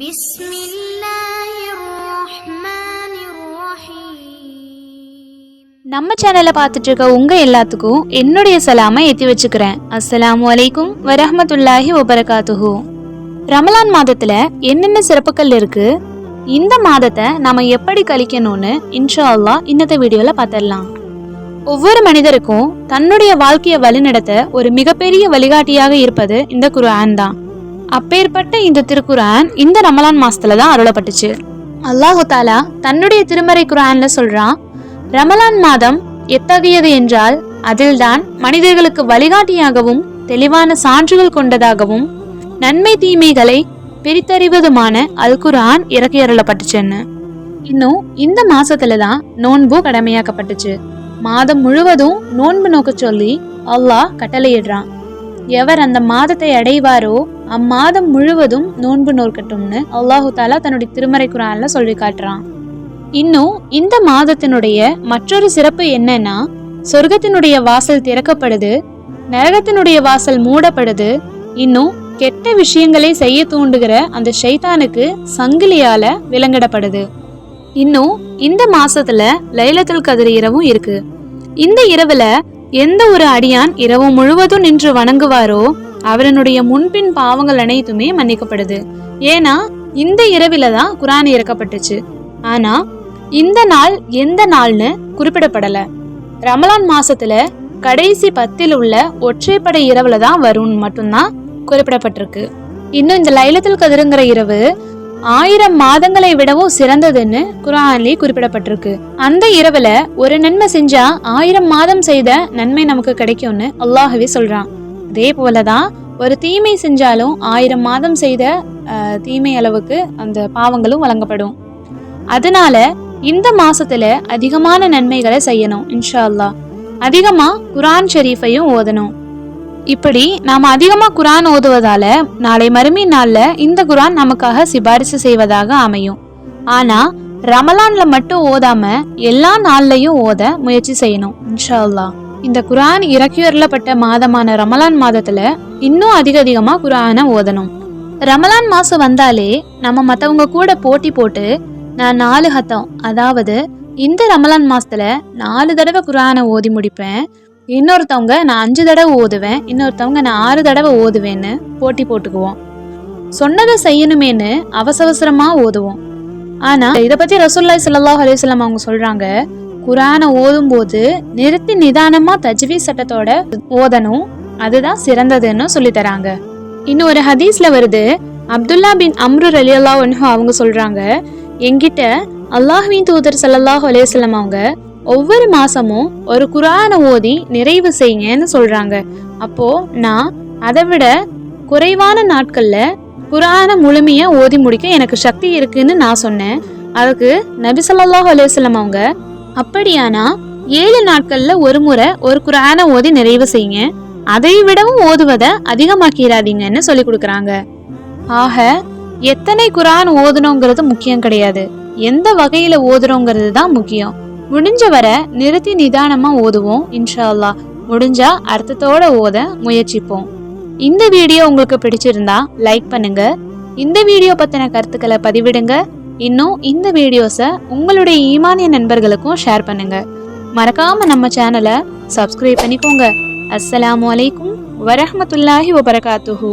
بسم الله الرحمن الرحيم நம்ம சேனலை பார்த்துட்டு இருக்க உங்க எல்லாத்துக்கும் என்னுடைய சலாமை ஏற்றி வச்சுக்கிறேன் அஸ்ஸலாமு அலைக்கும் வரஹ்மத்துல்லாஹி வபரகாத்துஹு ரமலான் மாதத்துல என்னென்ன சிறப்புகள் இருக்கு இந்த மாதத்தை நாம எப்படி கழிக்கணும்னு இன்ஷா அல்லாஹ் இன்னத்த வீடியோல பார்த்துடலாம் ஒவ்வொரு மனிதருக்கும் தன்னுடைய வாழ்க்கையை வழிநடத்த ஒரு மிகப்பெரிய வழிகாட்டியாக இருப்பது இந்த குர்ஆன் தான் அப்பேற்பட்ட இந்த திருக்குரான் இந்த ரமலான் மாசத்துல தான் அருளப்பட்டுச்சு. அல்லாஹு தாலா தன்னுடைய திருமறை குரான்ல சொல்றான் ரமலான் மாதம் எத்தகையது என்றால் அதில்தான் மனிதர்களுக்கு வழிகாட்டியாகவும் தெளிவான சான்றுகள் கொண்டதாகவும் நன்மை தீமைகளை பிரித்தறிவதுமான அல் குரான் இறக்கி அருளப்பட்டுச்சுன்னு. இன்னும் இந்த மாசத்துல தான் நோன்பு கடமையாக்கப்பட்டுச்சு. மாதம் முழுவதும் நோன்பு நோக்க சொல்லி அல்லாஹ் கட்டளையிடுறான். எவர் அந்த மாதத்தை அடைவாரோ அம்மாதம் முழுவதும் நோன்பு நோக்கட்டும்னு அல்லாஹு தாலா தன்னுடைய திருமறை குரான்ல சொல்லி காட்டுறான். இன்னும் இந்த மாதத்தினுடைய மற்றொரு சிறப்பு என்னன்னா சொர்க்கத்தினுடைய வாசல் திறக்கப்படுது நரகத்தினுடைய வாசல் மூடப்படுது இன்னும் கெட்ட விஷயங்களை செய்ய தூண்டுகிற அந்த ஷைத்தானுக்கு சங்கிலியால விலங்கிடப்படுது இன்னும் இந்த மாசத்துல லைலத்துல் கதிர் இரவும் இருக்கு. இந்த இரவுல எந்த ஒரு அடியான் இரவு முழுவதும் நின்று வணங்குவாரோ அவரனுடைய முன்பின் பாவங்கள் அனைத்துமே மன்னிக்கப்படுது. ஏன்னா இந்த இரவில தான் குரான் இறக்கப்பட்டுச்சு. ஆனா இந்த நாள் எந்த நாள்னு குறிப்பிடப்படல. ரமலான் மாசத்துல கடைசி பத்தில் உள்ள ஒற்றைப்படை இரவுல தான் வரும்னு மட்டும்தான் குறிப்பிடப்பட்டிருக்கு. இன்னும் இந்த லைலத்தில் கதிருங்கிற இரவு ஆயிரம் மாதங்களை விடவும் சிறந்ததுன்னு குரான்லயே குறிப்பிடப்பட்டிருக்கு. அந்த இரவுல ஒரு நன்மை செஞ்சா ஆயிரம் மாதம் செய்த நன்மை நமக்கு கிடைக்கும்னு அல்லாஹவே சொல்றான். அதே போலதான் ஒரு தீமை செஞ்சாலும் ஆயிரம் மாதம் செய்த தீமை அளவுக்கு அந்த பாவங்களும் வழங்கப்படும். அதனால இந்த மாசத்துல அதிகமான நன்மைகளை செய்யணும் இன்ஷா அல்லா அதிகமா குரான் ஷெரீஃபையும் ஓதணும். இப்படி நாம் அதிகமா குரான் ஓதுவதால நாளை மறுமை நாள்ல இந்த குரான் நமக்காக சிபாரிசு செய்வதாக அமையும். ஆனா ரமலான்ல மட்டும் ஓதாம எல்லா நாள்லயும் ஓத முயற்சி செய்யணும் இன்ஷா அல்லா இந்த குரான் இறக்கியுறப்பட்ட மாதமான ரமலான் மாதத்துல இன்னும் அதிக அதிகமா குரானை ஓதணும். ரமலான் மாசம் வந்தாலே நம்ம மத்தவங்க கூட போட்டி போட்டு நான் நாலு ஹத்தம் அதாவது இந்த ரமலான் மாசத்துல நாலு தடவை குரானை ஓதி முடிப்பேன். இன்னொருத்தவங்க நான் அஞ்சு தடவை ஓதுவேன் இன்னொருத்தவங்க நான் ஆறு தடவை ஓதுவேன்னு போட்டி போட்டுக்குவோம். சொன்னதை செய்யணுமேன்னு அவசர அவசரமா ஓதுவோம். ஆனா இதை பத்தி ரசூல்லாய் சல்லாஹ் அலைஹி அவங்க சொல்றாங்க குரானை ஓதும்போது நிறுத்தி நிதானமா தஜ்வி சட்டத்தோட ஓதணும். அதுதான் சிறந்ததுன்னு சொல்லி தராங்க. இன்னொரு ஹதீஸ்ல வருது அப்துல்லா பின் அம்ரு அலி ஒன்ஹு அவங்க சொல்றாங்க எங்கிட்ட அல்லாஹ்வின் தூதர் சல்லாஹ் அலைஹி அவங்க ஒவ்வொரு மாசமும் ஒரு குரானை ஓதி நிறைவு செய்யுங்கன்னு சொல்றாங்க. அப்போ நான் அதை விட குறைவான நாட்கள்ல குரானை முழுமையா ஓதி முடிக்க எனக்கு சக்தி இருக்குன்னு நான் சொன்னேன். அதுக்கு நபி சொல்லாஹ் அலைஹி அவங்க அப்படியானா ஏழு நாட்கள்ல ஒரு முறை ஒரு குரானை ஓதி நிறைவு செய்யுங்க. அதை விடவும் ஓதுவதை அதிகமாக்கிறாதீங்கன்னு சொல்லி கொடுக்குறாங்க. ஆக எத்தனை குரான் ஓதணுங்கிறது முக்கியம் கிடையாது. எந்த வகையில ஓதுறோங்கிறது தான் முக்கியம். முடிஞ்ச வரை நிறுத்தி நிதானமா ஓதுவோம் இன்ஷா அல்லாஹ் முடிஞ்சா அர்த்தத்தோட ஓத முயற்சிப்போம். இந்த வீடியோ உங்களுக்கு பிடிச்சிருந்தா லைக் பண்ணுங்க. இந்த வீடியோ பத்தின கருத்துக்களை பதிவிடுங்க. இன்னும் இந்த வீடியோஸை உங்களுடைய ஈமானிய நண்பர்களுக்கும் ஷேர் பண்ணுங்க. மறக்காம நம்ம சேனலை சப்ஸ்கிரைப் பண்ணிக்கோங்க. அஸ்ஸலாமு அலைக்கும் வரஹமத்துல்லாஹி வபரகாத்துஹூ.